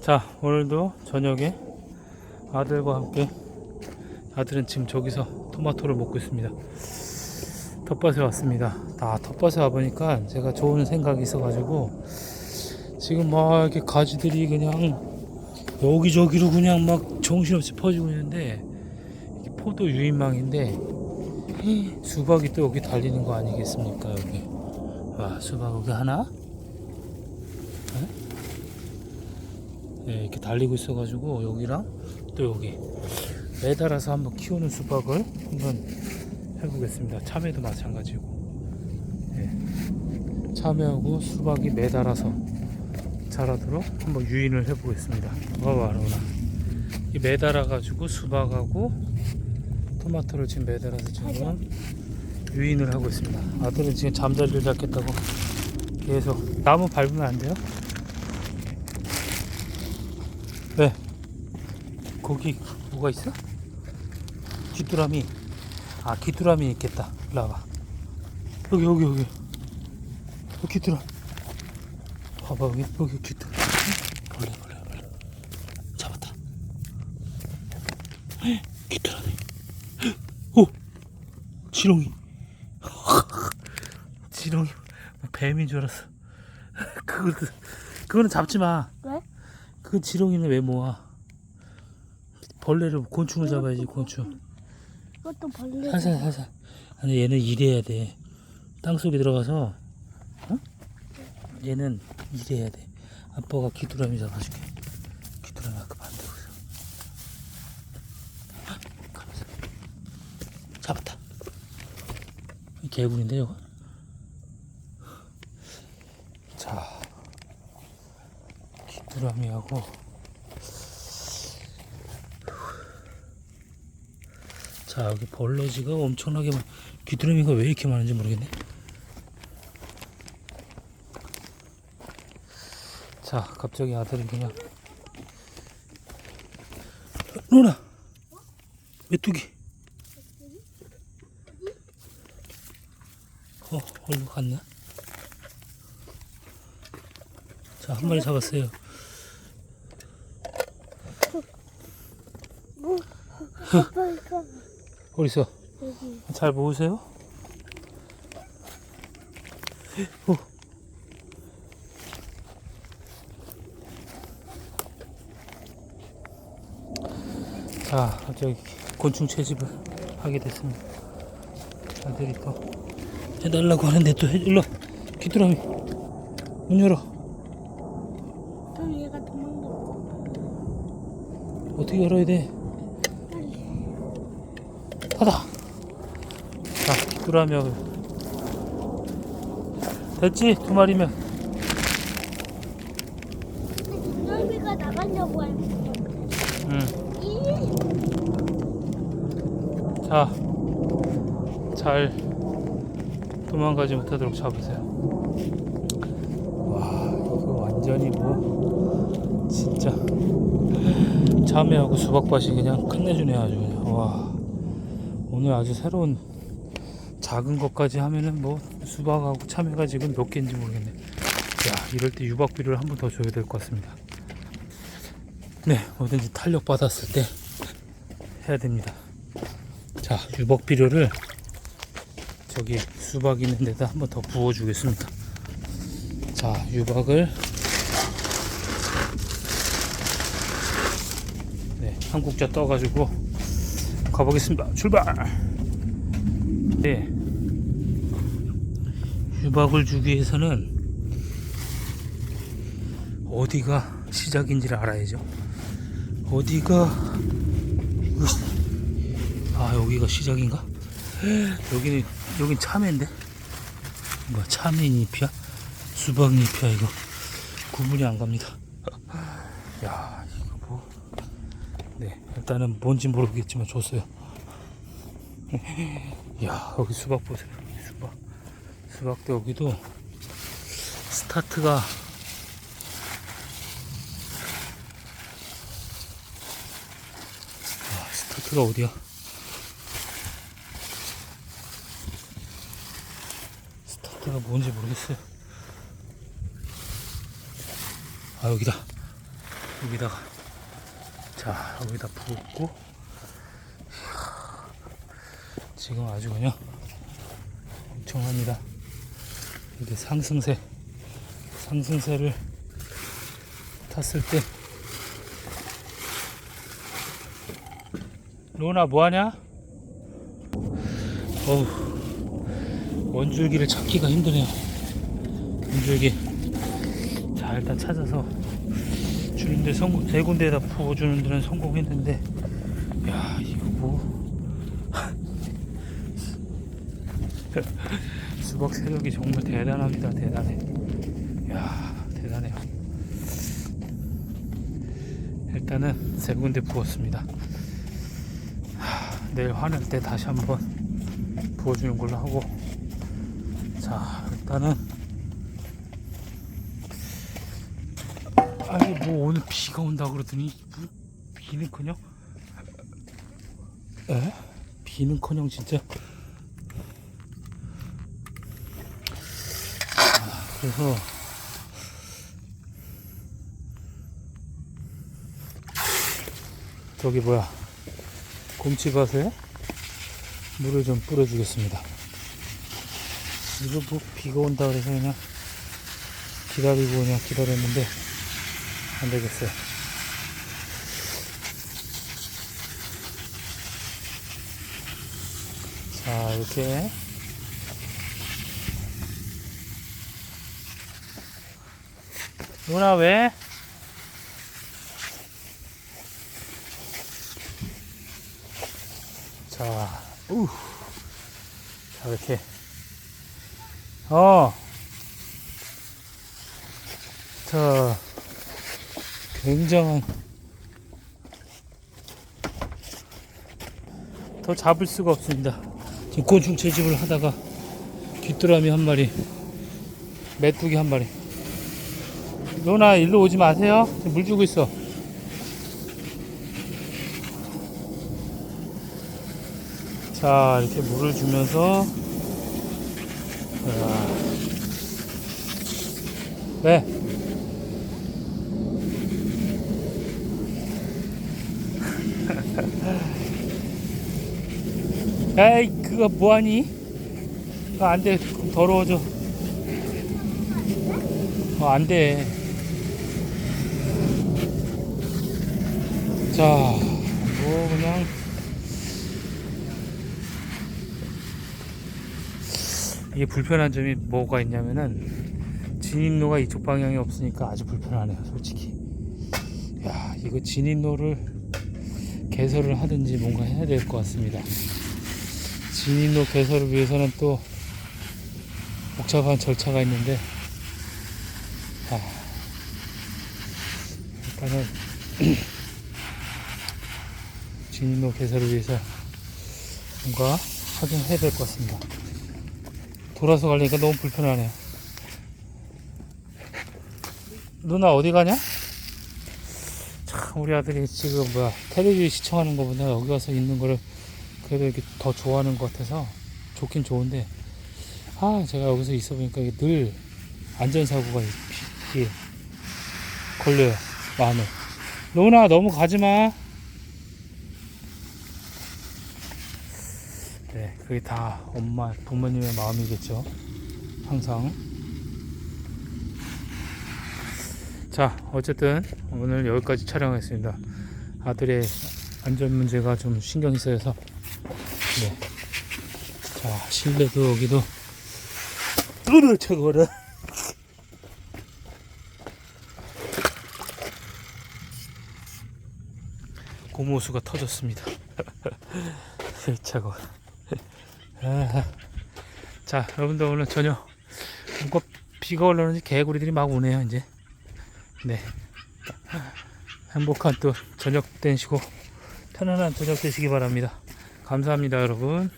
자 오늘도 저녁에 아들과 함께 아들은 지금 저기서 토마토를 먹고 있습니다. 텃밭에 왔습니다. 아 텃밭에 와보니까 제가 좋은 생각이 있어가지고 지금 막 이렇게 가지들이 그냥 여기저기로 그냥 막 정신없이 퍼지고 있는데 포도 유인망인데 수박이 또 여기 달리는 거 아니겠습니까 여기? 와 수박 여기 하나 네, 이렇게 달리고 있어가지고 여기랑 또 여기 매달아서 한번 키우는 수박을 한번 해보겠습니다. 참외도 마찬가지고 네, 참외하고 수박이 매달아서 자라도록 한번 유인을 해보겠습니다. 와봐 로나 이 매달아가지고 수박하고 토마토를 지금 매달아서 지금 유인을 하고 있습니다. 아들은 지금 잠자리를 잡겠다고 계속 나무 밟으면 안 돼요? 왜? 거기 뭐가 있어? 귀뚜라미. 아 귀뚜라미 있겠다. 일로 와봐. 여기 여기 여기. 여기 귀뚜라. 봐봐 여기 여기 귀뚜라. 벌레 벌레 벌레. 잡았다. 헉, 귀뚜라미. 헉, 오! 지렁이. 지렁이. 뭐 뱀인 줄 알았어. 그거 그거는 잡지 마. 왜? 그 지렁이는 왜 모아? 벌레를 곤충을 잡아야지 곤충. 그것도 벌레. 살살 살살. 아니 얘는 일해야 돼. 땅 속에 들어가서 어? 얘는 일해야 돼. 아빠가 귀뚜라미 잡아줄게. 귀뚜라미 아까 만들고 있어. 헉, 가면서. 잡았다. 이 개구리인데 이거? 귀뚜라미하고. 자 여기 벌러지가 엄청나게 많 귀뚜라미가 왜 이렇게 많은지 모르겠네. 자 갑자기 아들이 그냥. 로나! 메뚜기! 어 어디로 갔나 자한 마리 잡았어요 아빠 이거 어디 있어 여기. 잘 보세요. 오. 자, 갑자기 곤충 채집을 하게 됐습니다. 아들이 또 해달라고 하는데 또 해줄러. 귀뚜라미 문 열어. 그럼 얘가 도망가. 어떻게 열어야 돼? 닫아. 자, 귀뚜라미 됐지? 두 마리면. 여기가 나가려고 할 응. 이 자, 잘 도망가지 못하도록 잡으세요. 와, 이거 완전히 뭐, 진짜. 참외하고 수박밭이 그냥 끝내주네, 아주 그냥. 와, 오늘 아주 새로운 작은 것까지 하면은 뭐, 수박하고 참외가 지금 몇 개인지 모르겠네. 야, 이럴 때 유박비료를 한 번 더 줘야 될 것 같습니다. 네, 뭐든지 탄력 받았을 때 해야 됩니다. 자, 유박 비료를 저기 수박 있는 데다 한 번 더 부어 주겠습니다. 자, 유박을 네, 한 국자 떠 가지고 가보겠습니다. 출발. 네. 유박을 주기 위해서는 어디가 시작인지를 알아야죠. 어디가 아 여기가 시작인가? 여기는 여긴 참외인데 뭐 참외 잎이야? 수박 잎이야 이거 구분이 안 갑니다. 야 일단은 뭔지 모르겠지만 줬어요. 야 여기 수박 보세요. 수박 수박도 여기도 스타트가 아, 스타트가 어디야? 스타트가 뭔지 모르겠어요. 아 여기다. 여기다가 자 여기다 붓고. 지금 아주 그냥 엄청납니다. 이게 상승세 상승세를 탔을 때. 로나 뭐하냐? 어우 원줄기를 찾기가 힘드네요. 원줄기 자 일단 찾아서 주는데 성공 네 군데에다 부어주는 데는 성공했는데 야 이거 뭐. 수박 세력이 정말 대단합니다 대단해. 야 대단해요. 일단은 세 군데 부었습니다. 하, 내일 화낼 때 다시 한번 부어주는 걸로 하고. 자 일단은 아니 뭐 오늘 비가 온다 그러더니 뭐 비는커녕? 에? 비는커녕 진짜? 아, 그래서 저기 뭐야 곰치밭에 물을 좀 뿌려주겠습니다. 이거 뭐 비가 온다 그래서 그냥 기다리고 그냥 기다렸는데 안 되겠어요. 자, 이렇게. 누나 왜? 자, 우. 자, 이렇게. 어. 자. 굉장한 더 잡을 수가 없습니다. 지금 곤충 채집을 하다가 귀뚜라미 한 마리, 메뚜기 한 마리. 로나 일로 오지 마세요. 물 주고 있어. 자 이렇게 물을 주면서 자, 에이 그거 뭐하니? 그거 안돼. 더러워져. 어 안돼. 자뭐 그냥. 이게 불편한 점이 뭐가 있냐면은 진입로가 이쪽 방향이 없으니까 아주 불편하네요 솔직히. 야 이거 진입로를 개설을 하든지 뭔가 해야 될 것 같습니다 진입로 개설을 위해서는 또 복잡한 절차가 있는데 아, 일단은 진입로 개설을 위해서 뭔가 하긴 해야 될 것 같습니다 돌아서 가려니까 너무 불편하네요 누나 어디 가냐? 참 우리 아들이 지금 뭐야 텔레비전 시청하는 것보다 여기 와서 있는 거를 그래도 이렇게 더 좋아하는 것 같아서 좋긴 좋은데 아 제가 여기서 있어 보니까 이게 늘 안전사고가 이게 걸려요 마음에. 로나 너무 가지마. 네 그게 다 엄마 부모님의 마음이겠죠. 항상. 자 어쨌든 오늘 여기까지 촬영했습니다. 아들의 안전 문제가 좀 신경이 쓰여서 네. 자, 실내도 여기도 으르쳐거려. 고무수가 터졌습니다. 세차고. 아, 자, 여러분들 오늘 저녁 뭔가 비가 올라오는지 개구리들이 막 오네요, 이제. 네. 행복한 또 저녁 되시고 편안한 저녁 되시기 바랍니다. 감사합니다, 여러분.